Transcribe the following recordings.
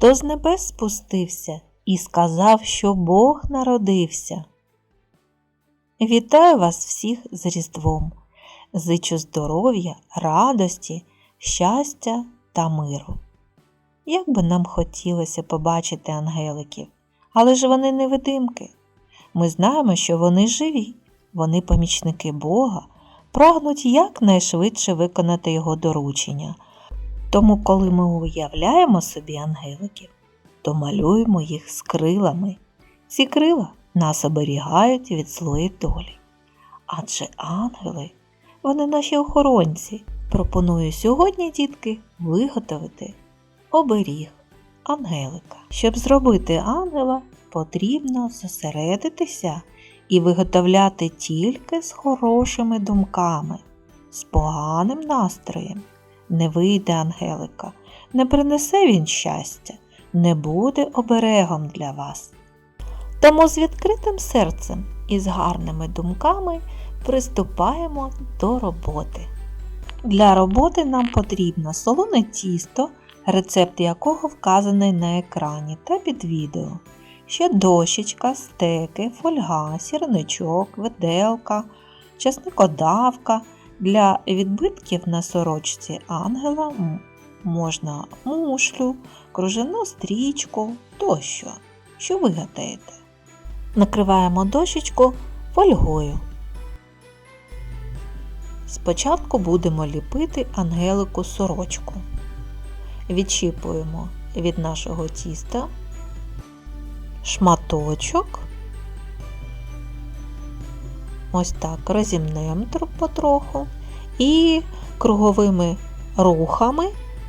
хто з небес спустився і сказав, що Бог народився. Вітаю вас всіх з Різдвом. Зичу здоров'я, радості, щастя та миру. Як би нам хотілося побачити ангеликів, але ж вони невидимки. Ми знаємо, що вони живі, вони помічники Бога, прагнуть якнайшвидше виконати його доручення. Тому, коли ми уявляємо собі ангеликів, то малюємо їх з крилами. Ці крила нас оберігають від злої долі. Адже ангели, вони наші охоронці. Пропоную сьогодні, дітки, виготовити оберіг ангелика. Щоб зробити ангела, потрібно зосередитися і виготовляти тільки з хорошими думками, з поганим настроєм. Не вийде ангелика, не принесе він щастя, не буде оберегом для вас. Тому з відкритим серцем і з гарними думками приступаємо до роботи. Для роботи нам потрібно солоне тісто, рецепт якого вказаний на екрані та під відео. Ще дощечка, стеки, фольга, сірничок, виделка, часникодавка. Для відбитків на сорочці ангела можна мушлю, кружену стрічку тощо. Що вигадаєте? Накриваємо дощечку фольгою. Спочатку будемо ліпити ангелику сорочку. Відчіпуємо від нашого тіста шматочок. Ось так. Розімнемо потроху. І круговими рухами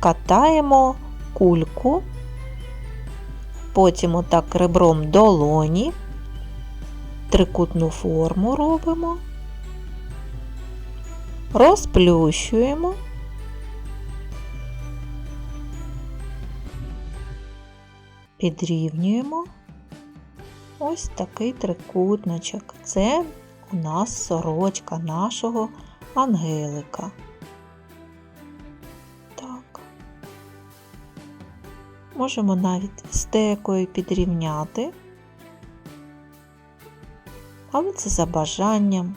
катаємо кульку, потім отак ребром долоні, трикутну форму робимо, розплющуємо. Підрівнюємо. Ось такий трикутничок. Це у нас сорочка нашого ангелика. Так. Можемо навіть стекою підрівняти, але це за бажанням.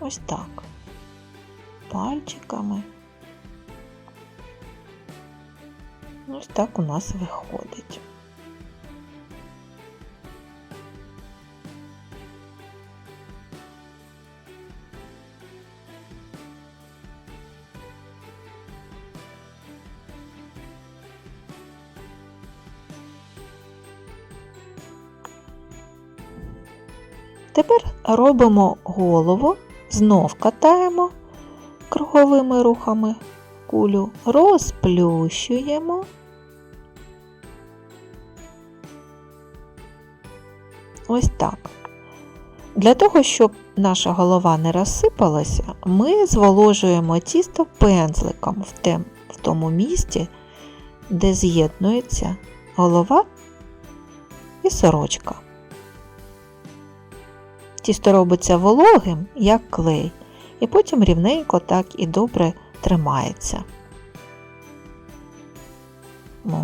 Ось так. Пальчиками. Ось так у нас виходить. Тепер робимо голову, знов катаємо круговими рухами кулю, розплющуємо. Ось так. Для того, щоб наша голова не розсипалася, ми зволожуємо тісто пензликом в, тем, в тому місці, де з'єднується голова і сорочка. Тісто робиться вологим, як клей, і потім рівненько так і добре тримається.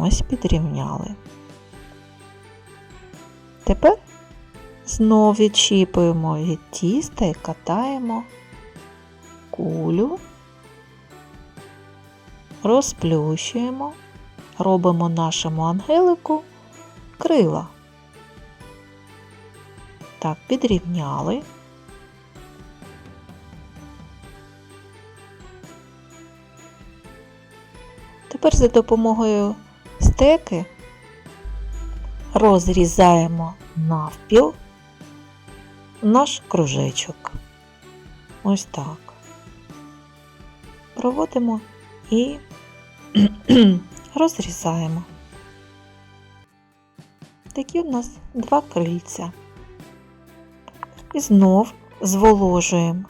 Ось підрівняли. Тепер знов відчіпуємо від тіста і катаємо кулю, розплющуємо, робимо нашому ангелику крила. Так, підрівняли. Тепер за допомогою стеки розрізаємо навпіл наш кружечок. Ось так. Проводимо і розрізаємо. Такі у нас два крильця. І знов зволожуємо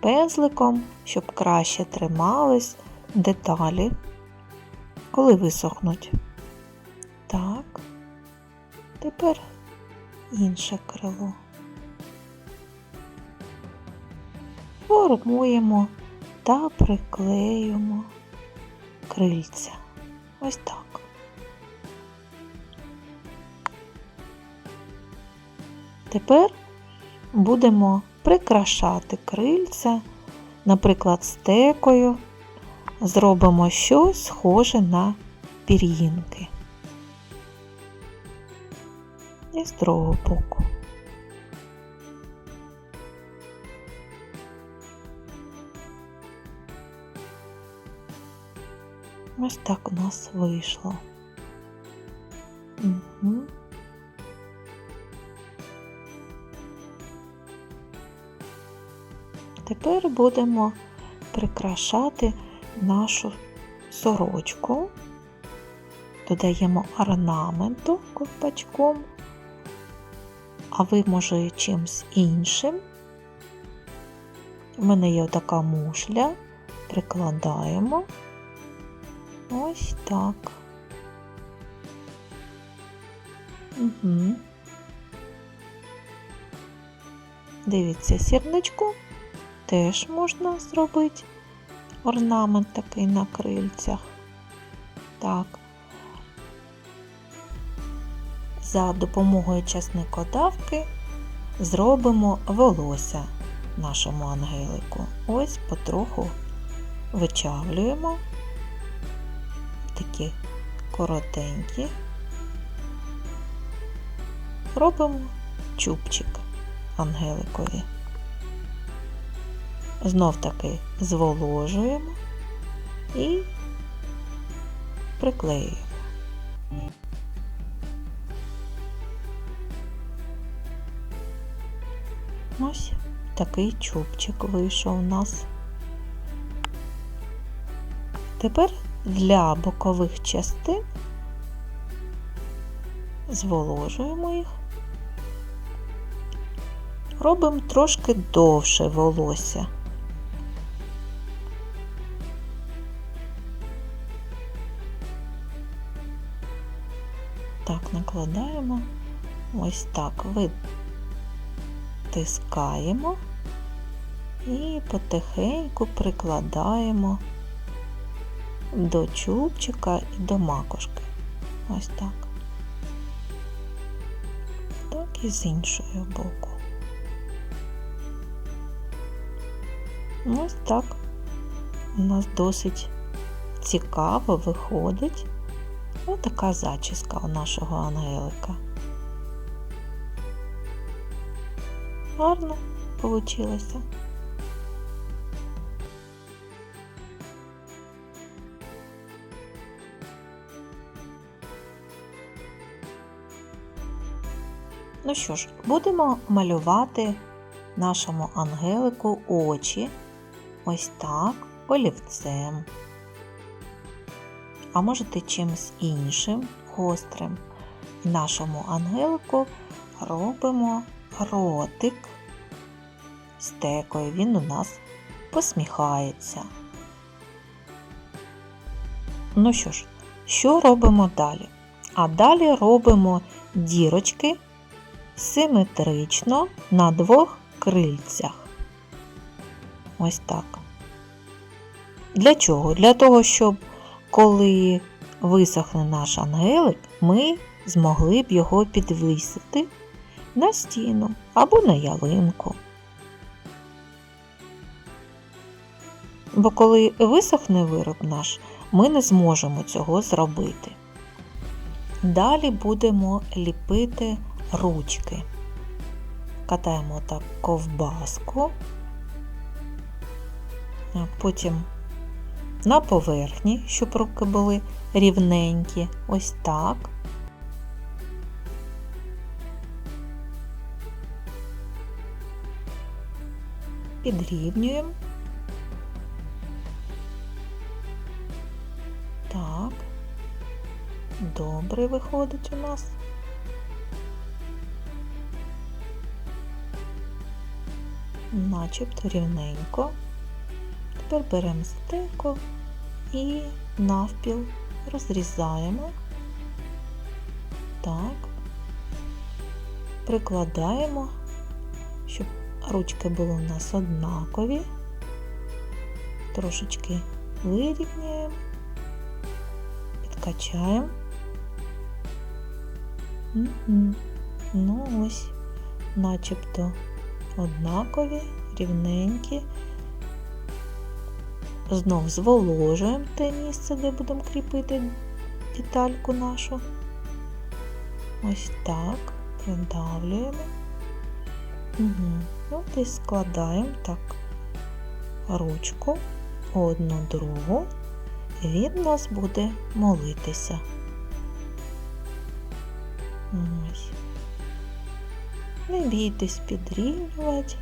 пензликом, щоб краще тримались деталі, коли висохнуть. Так, тепер інше крило. Формуємо та приклеюємо крильця. Ось так. Тепер будемо прикрашати крильця, наприклад, стекою. Зробимо щось схоже на пір'їнки. І з другого боку. Ось так у нас вийшло. Угу. Тепер будемо прикрашати нашу сорочку, додаємо орнаменту ковпачком, а ви, може, чимсь іншим. У мене є така мушля, прикладаємо. Ось так. Угу. Дивіться, сірничку теж можна зробити орнамент такий на крильцях. Так. За допомогою часникодавки зробимо волосся нашому ангелику. Ось потроху вичавлюємо такі коротенькі. Робимо чубчик ангеликові. Знов таки зволожуємо і приклеюємо. Ось такий чубчик вийшов у нас. Тепер для бокових частин зволожуємо їх, робимо трошки довше волосся. Так, накладаємо, ось так витискаємо і потихеньку прикладаємо до чубчика і до макушки. Ось так. Так і з іншого боку. Ось так у нас досить цікаво виходить. Ось така зачіска у нашого ангелика. Гарно вийшло. Ну що ж, будемо малювати нашому ангелику очі ось так, олівцем. А можете чимось іншим гострим. Нашому ангелику робимо ротик стекою, він у нас посміхається. Ну що ж, що робимо далі? А далі робимо дірочки симетрично на двох крильцях. Ось так. Для чого? Для того, щоб коли висохне наш ангелик, ми змогли б його підвисити на стіну або на ялинку. Бо коли висохне вироб наш, ми не зможемо цього зробити. Далі будемо ліпити ручки. Катаємо так ковбаску, потім на поверхні, щоб руки були рівненькі, ось так. Підрівнюємо. Так, добре виходить у нас. Начебто рівненько. Тепер беремо стеку і навпіл розрізаємо. Так, прикладаємо, щоб ручки були у нас однакові. трошечки вирівняємо, підкачаємо. Ну ось, начебто однакові, рівненькі. Знов зволожуємо те місце, де будемо кріпити детальку нашу. Ось так, придавлюємо. Угу. Ну, десь складаємо так ручку одну другу, і він нас буде молитися. Ось. Не бійтесь підрівнювати.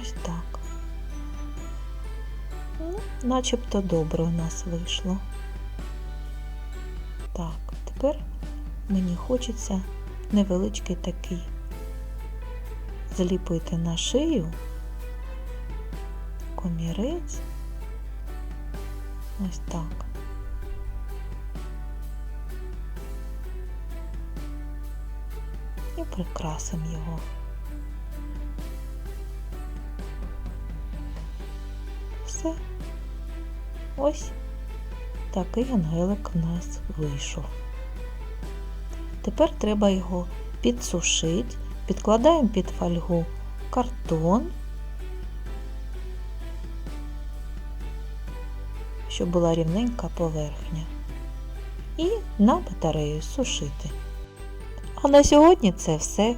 Ось так. Ну, начебто добре у нас вийшло. Так, тепер мені хочеться невеличкий такий зліпити на шию комірець. Ось так. І прикрасимо його. Ось такий ангелик у нас вийшов. Тепер треба його підсушити, підкладаємо під фольгу картон, щоб була рівненька поверхня. І на батарею сушити. А на сьогодні це все.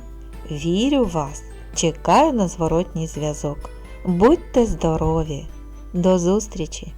Вірю в вас. Чекаю на зворотній зв'язок. Будьте здорові! До зустрічі!